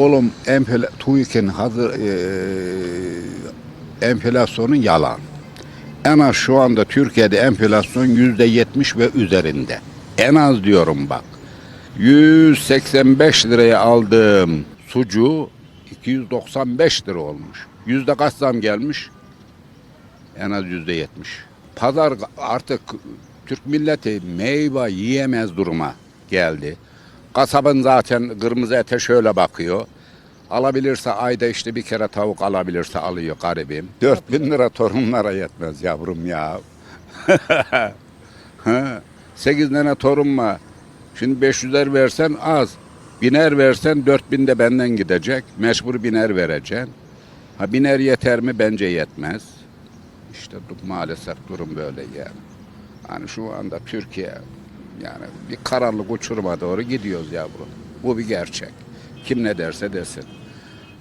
Oğlum enfla, TÜİK'in hazır eee enflasyonu yalan. En az şu anda Türkiye'de enflasyon yüzde yetmiş ve üzerinde. En az diyorum bak. 185 liraya aldığım sucuğu 295 lira olmuş. Yüzde kaç zam gelmiş? En az yüzde yetmiş. Pazar artık Türk milleti meyve yiyemez duruma geldi. Kasabın zaten kırmızı ete şöyle bakıyor. Alabilirse ayda işte bir kere tavuk alabilirse alıyor garibim. 4000 lira torunlara yetmez yavrum ya. 8 tane torun var. Şimdi 500'er versen az. Biner versen 4000 de benden gidecek. Mecbur biner vereceksin. Ha biner yeter mi? Bence yetmez. İşte maalesef durum böyle yani. Hani şu anda Türkiye yani bir karanlık uçuruma doğru gidiyoruz yavrum. Bu bir gerçek. Kim ne derse desin.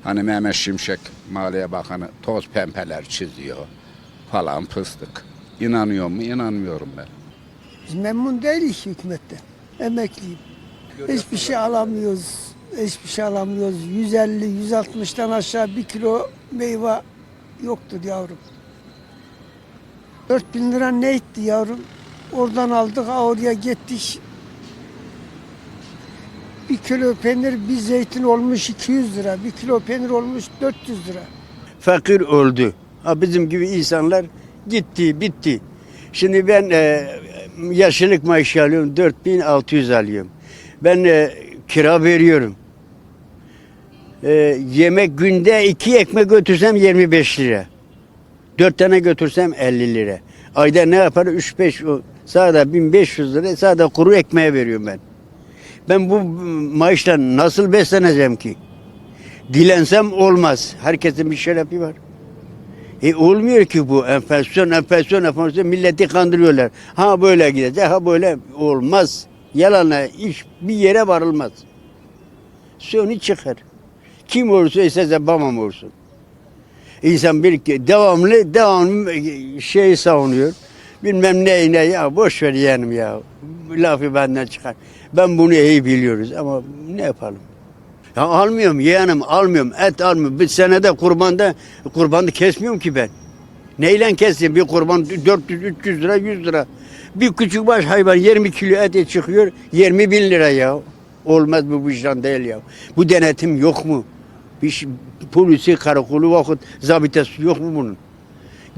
Hani Mehmet Şimşek Maliye Bakanı toz pempeler çiziyor falan fıstık. İnanıyor mu? İnanmıyorum ben. Biz memnun değiliz hükümetten. Emekliyim. Hiçbir şey alamıyoruz. Hiçbir şey alamıyoruz. 150, 160'tan aşağı bir kilo meyve yoktur yavrum. 4000 lira ne etti yavrum? Oradan aldık, oraya gittik. Bir kilo peynir, bir zeytin olmuş 200 lira. Bir kilo peynir olmuş 400 lira. fakir öldü. Ha bizim gibi insanlar gitti, bitti. Şimdi ben e, yaşlılık maaşı alıyorum, 4600 alıyorum. Ben e, kira veriyorum. E, yemek günde iki ekmek götürsem 25 lira. Dört tane götürsem 50 lira. Ayda ne yapar? 3-5 sağda 1500 lira sağda kuru ekmeğe veriyorum ben. Ben bu maaşla nasıl besleneceğim ki? Dilensem olmaz. Herkesin bir şerefi var. E olmuyor ki bu enflasyon, enflasyon, enflasyon milleti kandırıyorlar. Ha böyle gidecek, ha böyle olmaz. Yalanla iş bir yere varılmaz. Sonu çıkar. Kim olursa istese babam olsun. İnsan bir devamlı, devamlı şey savunuyor. Bilmem ne ne ya boş ver yeğenim ya. Lafı benden çıkar. Ben bunu iyi biliyoruz ama ne yapalım? Ya almıyorum yeğenim almıyorum et almıyorum. Bir senede kurbanda kurbanı kesmiyorum ki ben. Neyle keseyim bir kurban 400-300 lira 100 lira. Bir küçük baş hayvan 20 kilo et çıkıyor 20 bin lira ya. Olmaz bu vicdan değil ya. Bu denetim yok mu? Bir polisi karakolu vakit zabitesi yok mu bunun?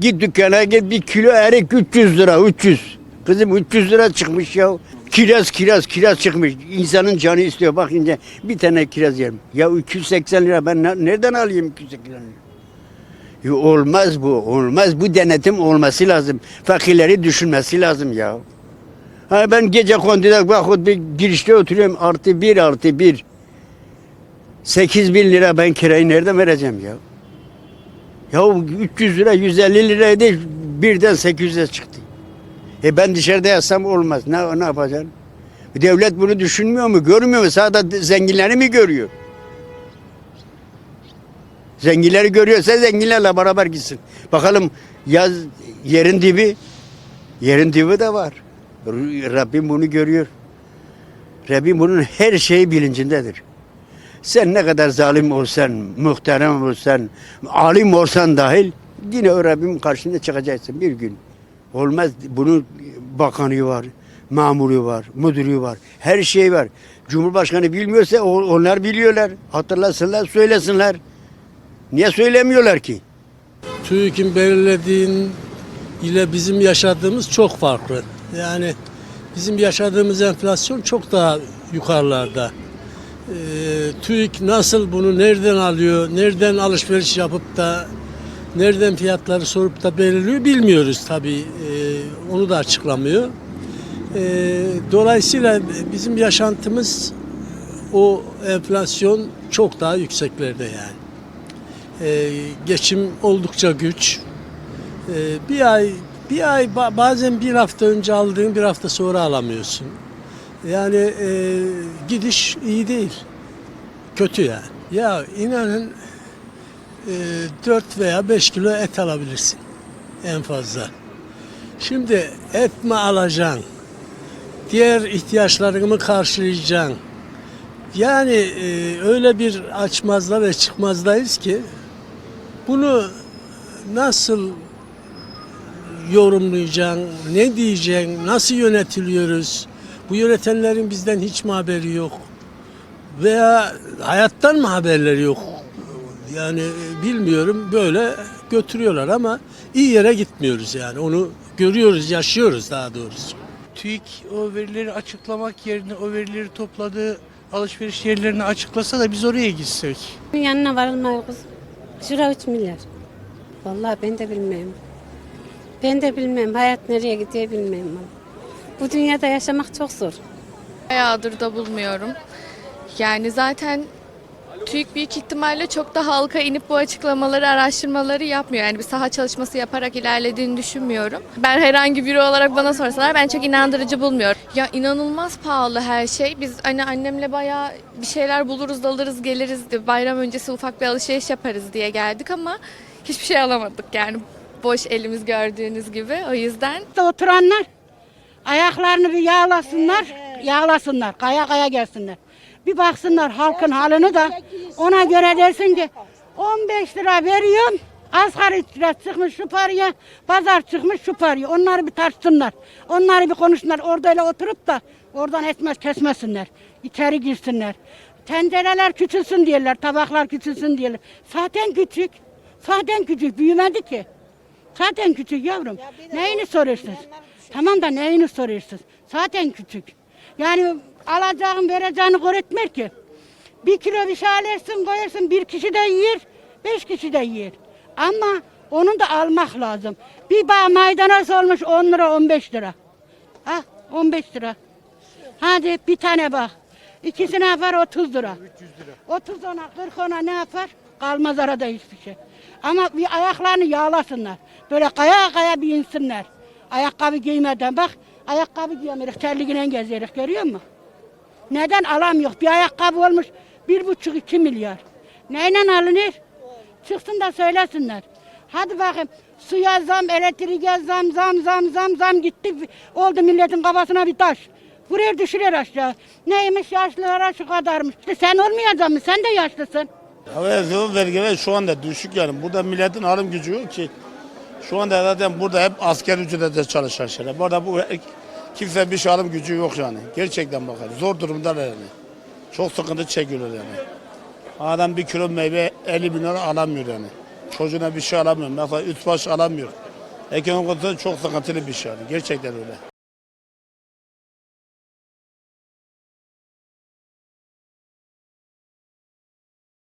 Git dükkana git bir kilo erik 300 lira 300. Kızım 300 lira çıkmış ya. Kiraz kiraz kiraz çıkmış. İnsanın canı istiyor bak ince bir tane kiraz yerim. Ya 280 lira ben ne- nereden alayım 280 lira? Ya olmaz bu olmaz bu denetim olması lazım. Fakirleri düşünmesi lazım ya. Ha ben gece konduda vakit bir girişte oturuyorum artı bir artı bir. 8 bin lira ben kirayı nereden vereceğim ya? Ya 300 lira 150 liraydı birden 800'e çıktı. E ben dışarıda yatsam olmaz. Ne, ne yapacaksın? Devlet bunu düşünmüyor mu? Görmüyor mu? Sadece zenginleri mi görüyor? Zenginleri görüyorsa zenginlerle beraber gitsin. Bakalım yaz yerin dibi, yerin dibi de var. Rabbim bunu görüyor. Rabbim bunun her şeyi bilincindedir. Sen ne kadar zalim olsan, muhterem olsan, alim olsan dahil yine o Rabbim karşında çıkacaksın bir gün. Olmaz bunun bakanı var, mamuru var, müdürü var, her şey var. Cumhurbaşkanı bilmiyorsa onlar biliyorlar. Hatırlasınlar, söylesinler. Niye söylemiyorlar ki? TÜİK'in belirlediğin ile bizim yaşadığımız çok farklı. Yani bizim yaşadığımız enflasyon çok daha yukarılarda. Ee, TÜİK nasıl bunu nereden alıyor, nereden alışveriş yapıp da nereden fiyatları sorup da belirliyor bilmiyoruz tabii. Ee, onu da açıklamıyor. Ee, dolayısıyla bizim yaşantımız o enflasyon çok daha yükseklerde yani. Ee, geçim oldukça güç. Ee, bir ay bir ay ba- bazen bir hafta önce aldığın bir hafta sonra alamıyorsun. Yani e, gidiş iyi değil. Kötü yani. Ya inanın e, 4 veya 5 kilo et alabilirsin en fazla. Şimdi et mi alacaksın? Diğer ihtiyaçlarını karşılayacaksın? Yani e, öyle bir açmazda ve çıkmazdayız ki bunu nasıl yorumlayacaksın, ne diyeceksin, nasıl yönetiliyoruz? Bu yönetenlerin bizden hiç mi haberi yok? Veya hayattan mı haberleri yok? Yani e, bilmiyorum böyle götürüyorlar ama iyi yere gitmiyoruz yani onu görüyoruz, yaşıyoruz daha doğrusu. TÜİK o verileri açıklamak yerine o verileri topladığı alışveriş yerlerini açıklasa da biz oraya gitsek. Yanına varılmıyor kız. Şura 3 milyar. Vallahi ben de bilmem. Ben de bilmem. Hayat nereye gidiyor bilmem. Bu dünyada yaşamak çok zor. Bayağıdır da bulmuyorum. Yani zaten TÜİK büyük ihtimalle çok da halka inip bu açıklamaları, araştırmaları yapmıyor. Yani bir saha çalışması yaparak ilerlediğini düşünmüyorum. Ben herhangi biri olarak bana sorsalar ben çok inandırıcı bulmuyorum. Ya inanılmaz pahalı her şey. Biz hani annemle bayağı bir şeyler buluruz, alırız, geliriz diye bayram öncesi ufak bir alışveriş yaparız diye geldik ama hiçbir şey alamadık yani. Boş elimiz gördüğünüz gibi. O yüzden da oturanlar ayaklarını bir yağlasınlar, yağlasınlar, kaya kaya gelsinler. Bir baksınlar halkın halini da ona göre dersin ki 15 lira veriyorum, asgari ücret çıkmış şu paraya, pazar çıkmış şu paraya. Onları bir tartsınlar, onları bir konuşsunlar. Orada oturup da oradan etmez kesmesinler, içeri girsinler. Tencereler küçülsün diyorlar, tabaklar küçülsün diyorlar. Zaten küçük, zaten küçük, büyümedi ki. Zaten küçük yavrum. Neyini soruyorsunuz? Tamam da neyini soruyorsunuz? Zaten küçük. Yani alacağın vereceğini öğretmer ki. Bir kilo bir şey alırsın koyarsın bir kişi de yer, beş kişi de yer. Ama onu da almak lazım. Bir bağ maydanoz olmuş 10 lira 15 lira. Ha 15 lira. Hadi bir tane bak. İkisi ne yapar 30 lira. 30 ona 40 ona ne yapar? Kalmaz arada hiçbir şey. Ama bir ayaklarını yağlasınlar. Böyle kaya kaya bir insinler. Ayakkabı giymeden bak. Ayakkabı giyemiyoruz. Terliğine geziyoruz görüyor musun? Neden alamıyor? Bir ayakkabı olmuş bir buçuk iki milyar. Neyle alınır? Çıksın da söylesinler. Hadi bakayım suya zam, elektriğe zam, zam, zam, zam, zam gitti. Oldu milletin kafasına bir taş. Buraya düşürüyor aşağı. Neymiş yaşlılara şu kadarmış. İşte sen olmayacaksın mı? Sen de yaşlısın. Evet, vergiler şu anda düşük yani. Burada milletin alım gücü yok ki. Şu anda zaten burada hep asker ücretle çalışan şeyler. Burada bu kimse bir şey alım gücü yok yani. Gerçekten bakar. Zor durumdalar yani. Çok sıkıntı çekiyorlar yani. Adam bir kilo meyve 50 bin lira alamıyor yani. Çocuğuna bir şey alamıyor. Mesela üç baş alamıyor. Ekonomik çok sıkıntılı bir şey yani. Gerçekten öyle.